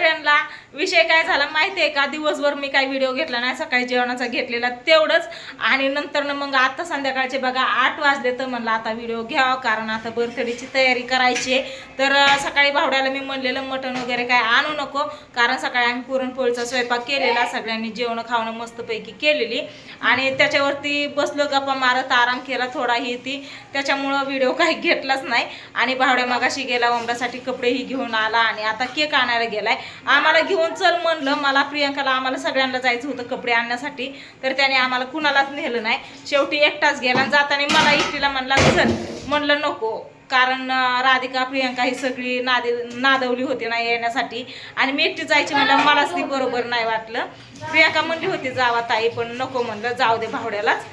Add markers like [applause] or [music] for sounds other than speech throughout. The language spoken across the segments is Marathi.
सगळ्यांना विषय काय झाला माहिती आहे का? दिवसभर मी काही व्हिडिओ घेतला नाही सकाळी जेवणाचा घेतलेला तेवढंच. आणि नंतर मग आता संध्याकाळचे बघा आठ वाजले तर म्हणलं आता व्हिडिओ घ्यावा कारण आता बर्थडेची तयारी करायची आहे. तर सकाळी भावड्याला मी म्हणलेलं मटण वगैरे काय आणू नको. कारण सकाळी आम्ही पुरणपोळीचा स्वयंपाक केलेला सगळ्यांनी जेवणं खावणं मस्तपैकी केलेली. आणि त्याच्यावरती बसलो गप्पा मारत आराम केला थोडाही ती. त्याच्यामुळं व्हिडिओ काही घेतलाच नाही. आणि भावड्या मागाशी गेला वमरासाठी कपडेही घेऊन आला आणि आता केक आणायला गेलाय. आम्हाला घेऊन चल म्हणलं मला प्रियंकाला आम्हाला सगळ्यांना जायचं होतं कपडे आणण्यासाठी तर त्याने आम्हाला कुणालाच नेलं नाही. शेवटी एकटाच गेला आणि जाताना मला एकटीला म्हणला चल म्हणलं नको. कारण राधिका प्रियंका ही सगळी नादे नादवली होती ना येण्यासाठी. आणि मी एकटी जायची म्हणलं मलाच ती बरोबर नाही वाटलं. प्रियंका म्हणली होती जावा ताई पण नको म्हणलं जाऊ दे भावड्यालाच.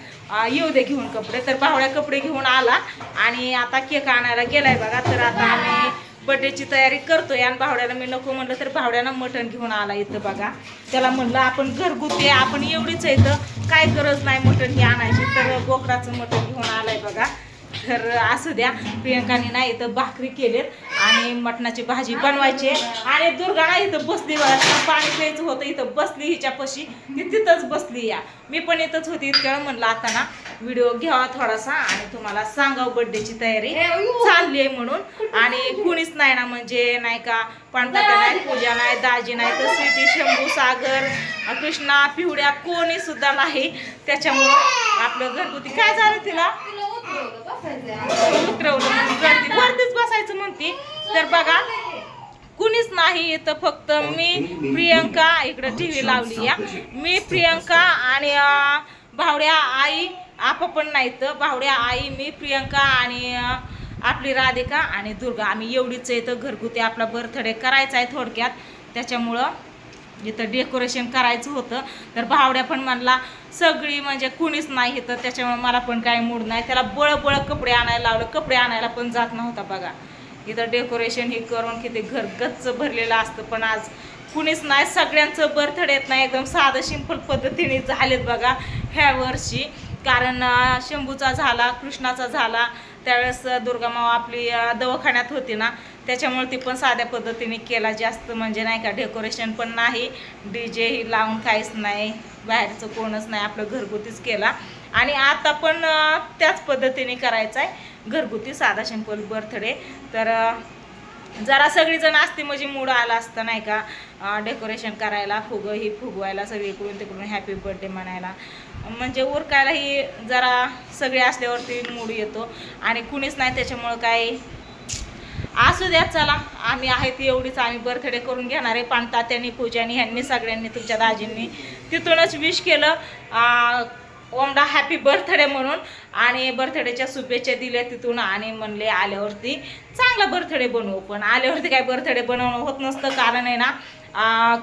येऊ दे घेऊन कपडे. तर भावड्या कपडे घेऊन आला आणि आता केक आणायला गेलाय बघा. तर आता आम्ही बर्थडेची तयारी करतोय आणि भावड्याला मी नको म्हणलं तर भावड्यानं मटण घेऊन आला इथं बघा. त्याला म्हणलं आपण घरगुती आपण एवढीच आहे काय गरज नाही मटण ही आणायची. तर बोकडाचं मटण घेऊन आलाय बघा. तर असू द्या प्रियंकाने ना इथं भाकरी केलेत आणि मटणाची भाजी बनवायची. आणि दुर्गा ना इथं बसली पाणी प्यायचं होतं इथं बसली हिच्यापाशी ती तिथंच बसली या. मी पण इथंच होती इतक्या म्हणलं आता ना व्हिडिओ घ्यावा थोडासा आणि तुम्हाला सांगावं बर्थडेची तयारी चालली आहे म्हणून. आणि कुणीच नाही ना म्हणजे नाही का पाणकाका नाही पूजा नाही दाजी नाही तर स्वीटी शंभू सागर कृष्णा पिवड्या कोणी सुद्धा नाही. त्याच्यामुळं आपलं घरगुती काय झालं तिला? उतरवलं वरतीच बसायचं म्हणते. तर बघा कुणीच नाही इथं फक्त मी प्रियंका इकडं टी व्ही लावली या मी प्रियंका आणि भावड्या आई आप पण नाही तर भावड्या आई मी प्रियंका आणि आपली राधिका आणि दुर्गा. आम्ही एवढीच इथं घरगुती आपला बर्थडे करायचा आहे थोडक्यात. त्याच्यामुळं इथं डेकोरेशन करायचं होतं. तर भावड्या पण म्हणला सगळी म्हणजे कुणीच नाही इथं त्याच्यामुळे मला पण काही मूड नाही. त्याला बळ बळ कपडे आणायला लावलं. कपडे आणायला पण जात नव्हता बघा. इथं डेकोरेशन हे करून किती घर गच्च भरलेलं असतं पण आज कुणीच नाही. सगळ्यांचं बर्थडे येत नाही. एकदम साधं सिंपल पद्धतीने झालेत बघा ह्या वर्षी. कारण शंभूचा झाला कृष्णाचा झाला. त्यावेळेस दुर्गामाव आपली दवाखान्यात होती ना त्याच्यामुळे ती पण साध्या पद्धतीने केला जास्त म्हणजे नाही का डेकोरेशन पण नाही डी जे ही लावून काहीच नाही बाहेरचं कोणच नाही आपलं घरगुतीच केला. आणि आता पण त्याच पद्धतीने करायचं आहे घरगुती साधा सिंपल बर्थडे तर जरा सगळीजण असते म्हणजे मूड आला असतं नाही का डेकोरेशन करायला फुगं ही फुगवायला सगळीकडून तिकडून हॅपी बर्थडे म्हणायला. म्हणजे उरकायलाही जरा सगळे असल्यावरती मूड येतो. आणि कुणीच नाही त्याच्यामुळं काय असू द्या चला. आम्ही आहे ती एवढीच. आम्ही बर्थडे करून घेणार आहे. पाणतात्यांनी पूजानी ह्यांनी सगळ्यांनी तुमच्या दाजींनी तिथूनच विश केलं. ओमडा हॅपी बर्थडे म्हणून. आणि बर्थडेच्या शुभेच्छा दिल्या तिथून आणि म्हणले आल्यावरती चांगला बर्थडे बनवू. पण आल्यावरती काय बर्थडे बनवणं होत नसतं. कारण आहे ना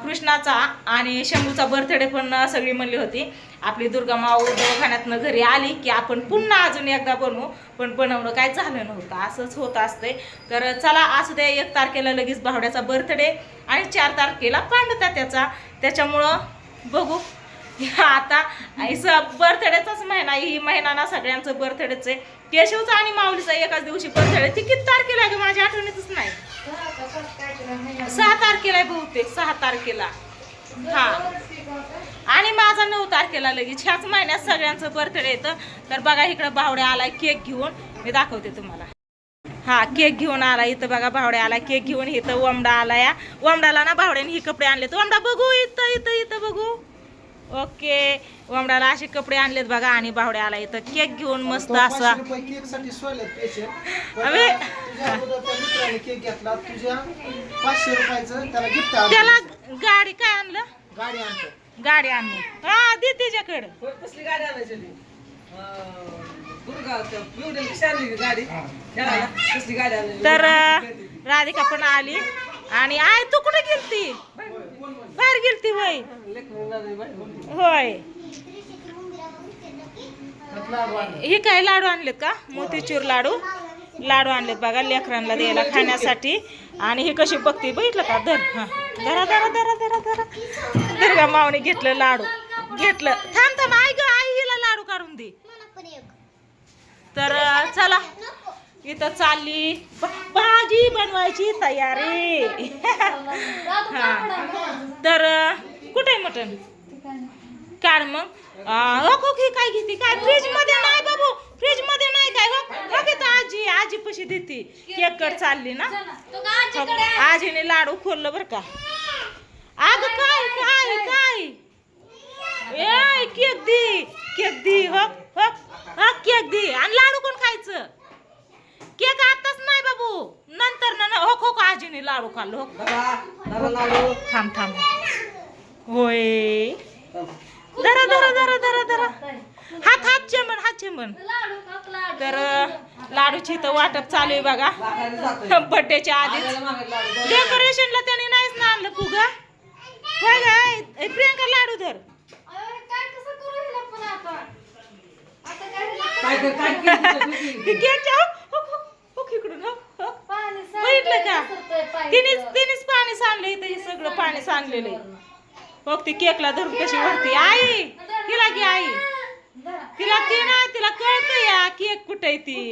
कृष्णाचा आणि शंभूचा बर्थडे पण सगळी म्हणली होती. आपली दुर्गा माऊ दवाखान्यातनं घरी आली की आपण पुन्हा अजून एकदा बनवू. पण बनवणं काय झालं नव्हतं असंच होत असतंय. तर चला असू द्या एक तारखेला लगेच भावड्याचा बर्थडे आणि चार तारखेला पांडता त्याचा. त्याच्यामुळं बघू. आता बर्थडेचाच महिना ही महिना ना सगळ्यांचं बर्थडेच आहे. केशवचा आणि माऊलीचा एकाच दिवशी बर्थडे ती किती तारखेला माझ्या आठवणीतच नाही. सहा तारखेला आहे बहुतेक सहा तारखेला. हा. आणि माझा नऊ तारखेला लगेच. ह्याच महिन्यात सगळ्यांचं बर्थडे येतं. तर बघा इकडं बावड्या आलाय केक घेऊन. मी दाखवते तुम्हाला. हा केक घेऊन आला इथं बघा बावड्या आला केक घेऊन. इथं वमडा आला या वमडाला ना बावड्याने ही कपडे आणले वमडा बघू इथं इथं इथं बघू. ओके. वमडाला असे कपडे आणलेत बघा आणि बावड्या आला इथं. केक घेऊन मस्त असा. त्याला गिफ्ट त्याला गाडी काय आणलं? गाडी आणतो. गाडी आणली. हा दे त्याच्याकडं कसली गाडी आणायची ती? दुर्गा पिवडेल शारली गाडी. खेळायला कसली गाडी आणायची? तर राधिका पण आली. आणि आय तू कुठे गेलती? फार गेलती होय होय. हे काय लाडू आणलेत का? मोतीचूर लाडू. लाडू आणलेत बघा लेकरांना द्यायला खाण्यासाठी. आणि हे कशी बघते बघितलं का? धर. हा. धरा धरा धरा धरा धरा. दुर्गा मावने घेतलं लाडू. घेतलं. थांब थांब. आई ग आई हिला लाडू काढून दे. तर चला. इथं चालली. भाजी बनवायची तयारी. हा. तर कुठे मटन मटण? काढ मग. हो, हो की काय घेते? काय? फ्रीजमध्ये नाही बाबू. फ्रीजमध्ये नाही काय हो? हो तर आजी आजी पशी देते. केक कट चालली ना. आजीने लाडू खोललं बर का. अग काय काय काय? ए केक दी केक दी हो हो. हा केक दी. आणि लाडू कोण खायचं? केक आताच नाही बाबू? नंतर ना हो हो आजीने लाडू खाल्लं हो थांब थांब. होय. धरा धरा धरा धरा धरा. हात हात चेमन हात चेमन तर लाडूची तर वाटप चालू आहे बघा. बड्डेच्या आधीच. डेकोरेशनला त्याने नाहीच ना आणलं फुगा. होय ए, प्रियंका लाडू धर. काय कर [laughs] काय केलं तुझी? ती केकच्या हो, हो, हो, हो, इकडून हो, हो. बघितलं का? तिनेच तिनेच पाणी सांडलं इथं हे सगळं पाणी सांडलेलं आहे. बघ ती केकला धरून कशी वरती. आई तिला घे आई. तिला ती ना तिला कळतं या केक कुठे आहे ती.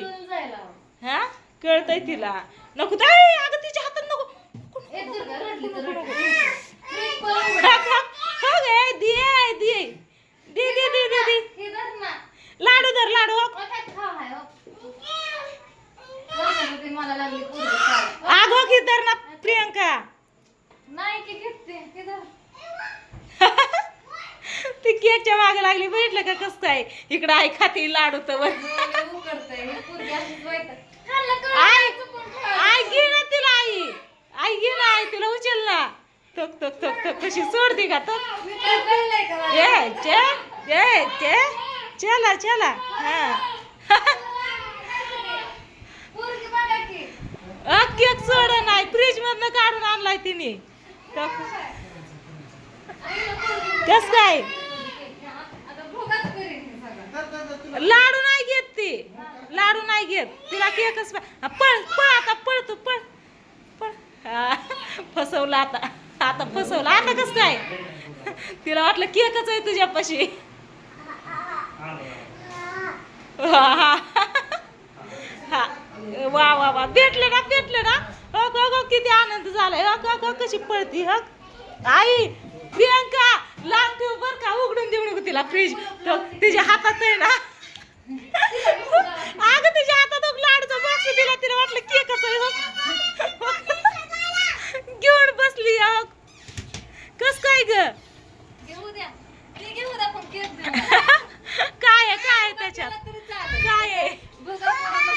हा? कळतंय तिला. नको आई, अगं तिच्या हातात नको. लाडू धर लाडू. मला लागली. धर ना प्रियंका. नाही की घेते की धर. [laughs] ती केकच्या मागे लागली बघितलं का कसं काय इकडं आई खाती लाडू तर. ही? आई घे ना तिला आई. आई घे ना आई तिला उचल ना. थक थक थक थक कशी सोडती का? तो मी काय कळलंय का मला? ये चे ये चे चला चला. हा पोरगी बघा की. अ, केक सोड नाही फ्रीज मधनं काढून आणलाय तिने. कस काय? लाडू नाही घेत ती. लाडू नाही घेत. तिला केकच पळ पळ आता पळ तू पळ पळ. हा, फसवलं आता. आता फसवलं. आता कस काय? तिला वाटलं केकच आहे तुझ्यापाशी. हा, हा. हा. वा वा वा. भेटले ना भेटले ना. अग अग किती आनंद झालाय अग अग कशी पळती हक आई प्रियंका लांब ठेव बर का. उघडून देऊ नको तिला फ्रीज तिच्या हातात आहे ना अगं तिच्या हातात एक लाडूचा बॉक्स दिला तिला वाटलं केकच आहे हो. घेऊन बसली हो कस काय ग घेऊ द्या. ते घेऊ द्या पण केक द्या मला. काय आहे काय आहे त्याच्यात त्याला तरी चालेल. काय आहे बघा पोराला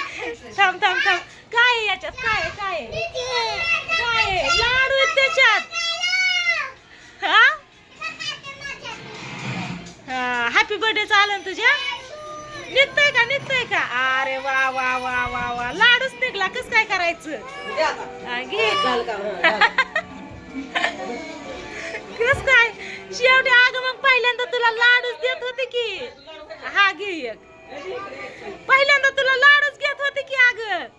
थांब काय आहे याच्यात? काय आहे? काय आहे? काय आहे? लाडू आहेत त्याच्यात. हा? हॅपी बर्थडे चालन तुझ्या? निघतंय का? निघतंय का? अरे वा वा वा वा वा. लाडूच निघला. कस काय करायचं? घे. कस काय? शेवटी अगं मग पहिल्यांदा तुला लाडूच देत होते की? हा घे एक. पहिल्यांदा तुला लाडूच घेत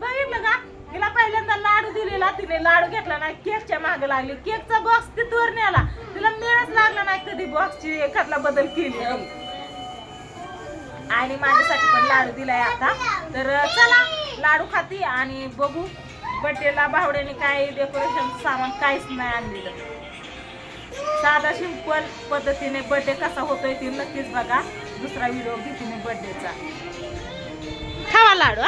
बघितलं का तिला पहिल्यांदा लाडू दिलेला तिने लाडू घेतला नाही केकच्या मागे लागली. केकचा बॉक्स तिथवर नेला. तिला मिळच लागला नाही कधी बॉक्सची एखादला बदल केली. आणि माझ्यासाठी पण लाडू दिलाय आता. तर चला लाडू खाती आणि बघू. बड्डेला भावड्याने काय डेकोरेशन सामान काहीच नाही आणलेलं. साधा सिंपल पद्धतीने बर्थडे कसा होतोय ते नक्कीच बघा. दुसरा व्हिडिओ घेते बर्थडेचा खावा लाडू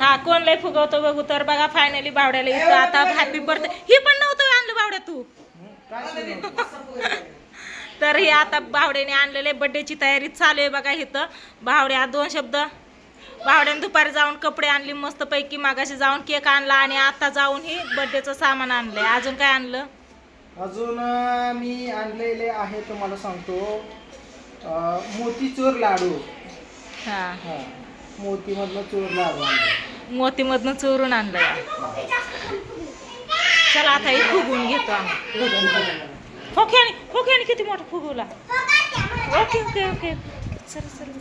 हा? कोण लय फुगवतो बघू तर बघा फायनली बावड्याला इथं आता हॅपी बर्थडे ही पण नव्हतं आणलं बावड्या तू. तर हे आता बावड्याने आणलेले बड्डेची तयारी चालू आहे बघा इथं. बावड्या दोन शब्द. बावड्याने दुपारी जाऊन कपडे आणली मस्त पैकी मागाशी जाऊन केक आणला आणि आता जाऊन ही बड्डेचं सामान आणलंय. अजून काय आणलं? अजून मी आणलेले आहे तुम्हाला सांगतो. मोतीचूर लाडू. हा. हा मोतीमधनं चूर लाडू आणले. मोतीमधनं चोरून आणलंय. चला आता हे फुगून घेतो आम्ही. फोक्याने फोक्याने किती मोठा फुगवला? Okay okay okay. चल चल